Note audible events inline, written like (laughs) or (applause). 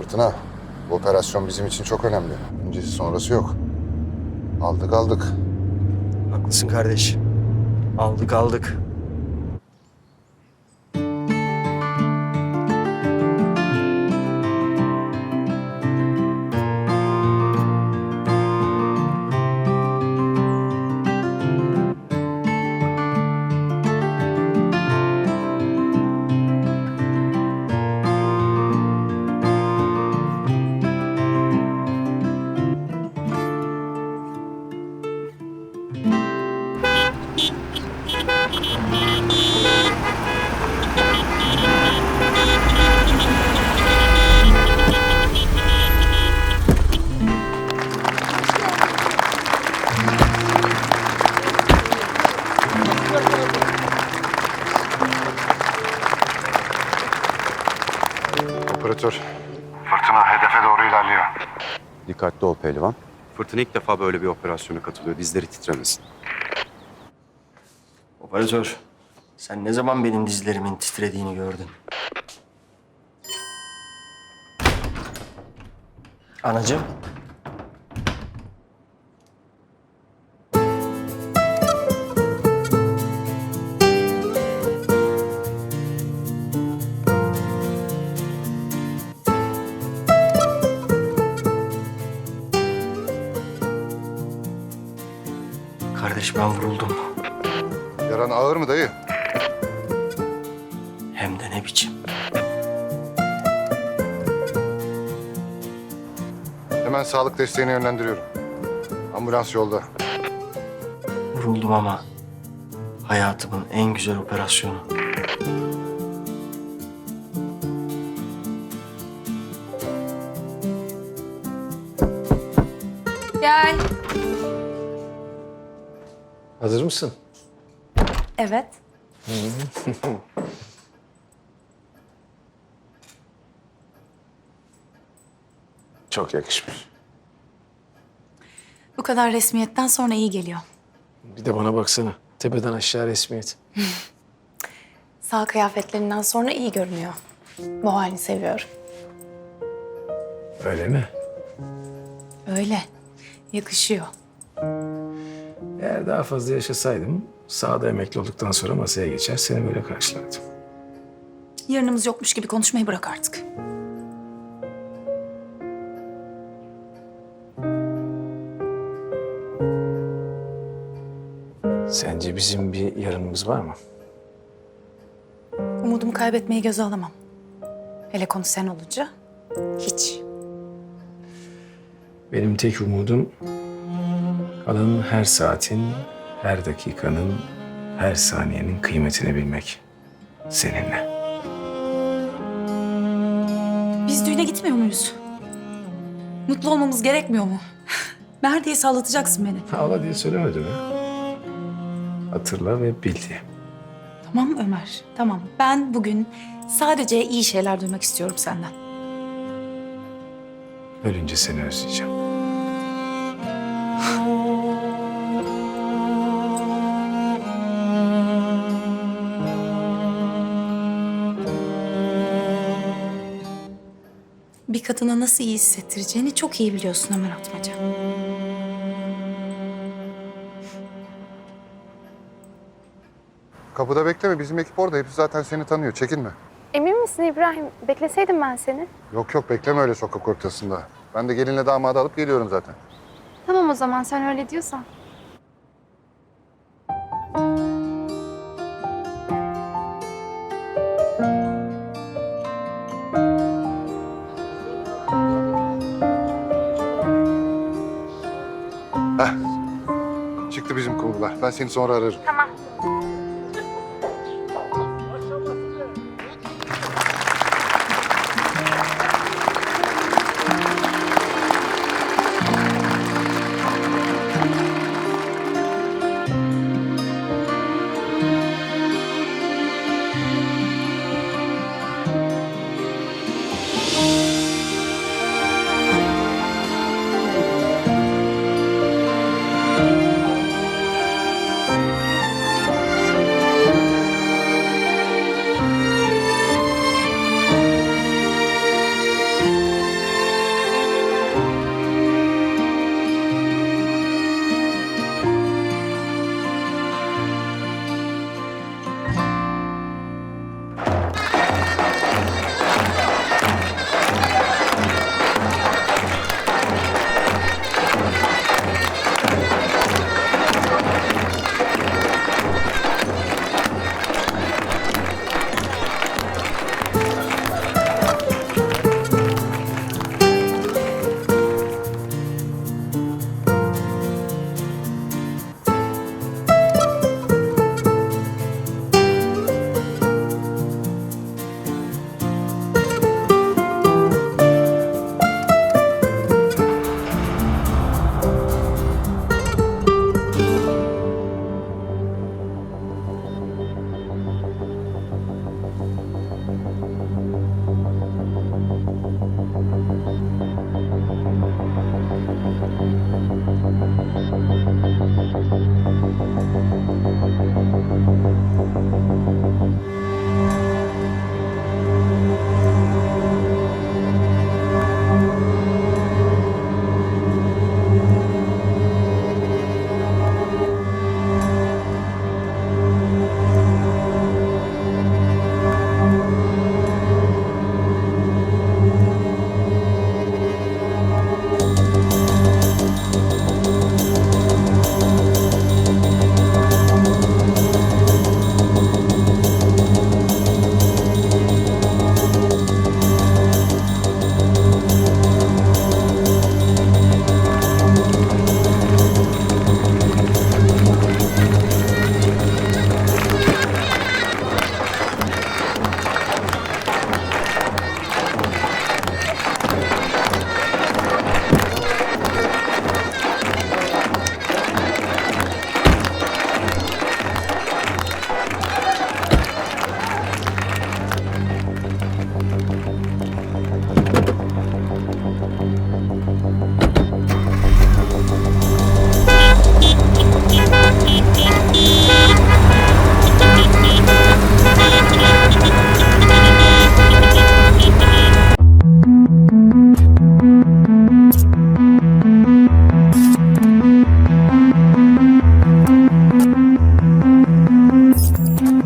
Fırtına, bu operasyon bizim için çok önemli. Öncesi sonrası yok. Aldık aldık. Haklısın kardeş. Aldık aldık. Operatör, Fırtına hedefe doğru ilerliyor. Dikkatli ol pehlivan. Fırtına ilk defa böyle bir operasyona katılıyor. Dizleri titremesin. Operatör, sen ne zaman benim dizlerimin titrediğini gördün? Anacığım. Vuruldum. yaran ağır mı dayı? Hem de ne biçim. Hemen sağlık desteğine yönlendiriyorum. Ambulans yolda. Vuruldum ama hayatımın en güzel operasyonu. Gel. Hazır mısın? Evet. (laughs) Çok yakışmış. Bu kadar resmiyetten sonra iyi geliyor. Bir de bana baksana. Tepeden aşağı resmiyet. (laughs) Sağ kıyafetlerinden sonra iyi görünüyor. Bu halini seviyorum. Öyle mi? Öyle. Yakışıyor. Eğer daha fazla yaşasaydım sahada emekli olduktan sonra masaya geçer seni böyle karşılardım. Yarınımız yokmuş gibi konuşmayı bırak artık. Sence bizim bir yarınımız var mı? Umudumu kaybetmeyi göze alamam. Hele konu sen olunca hiç. Benim tek umudum kalan her saatin, her dakikanın, her saniyenin kıymetini bilmek. Seninle. Biz düğüne gitmiyor muyuz? Mutlu olmamız gerekmiyor mu? (laughs) Neredeyse ağlatacaksın beni. Ağla diye söylemedim ha. Hatırla ve bil diye. Tamam Ömer, tamam. Ben bugün sadece iyi şeyler duymak istiyorum senden. Ölünce seni özleyeceğim. Bir kadına nasıl iyi hissettireceğini çok iyi biliyorsun Ömer Atmaca. Kapıda bekleme, bizim ekip orada. Hepsi zaten seni tanıyor. Çekinme. Emin misin İbrahim? Bekleseydim ben seni. Yok yok, bekleme öyle sokak ortasında. Ben de gelinle damadı alıp geliyorum zaten. Tamam o zaman sen öyle diyorsan. Çıktı bizim kumrular. Ben seni sonra ararım.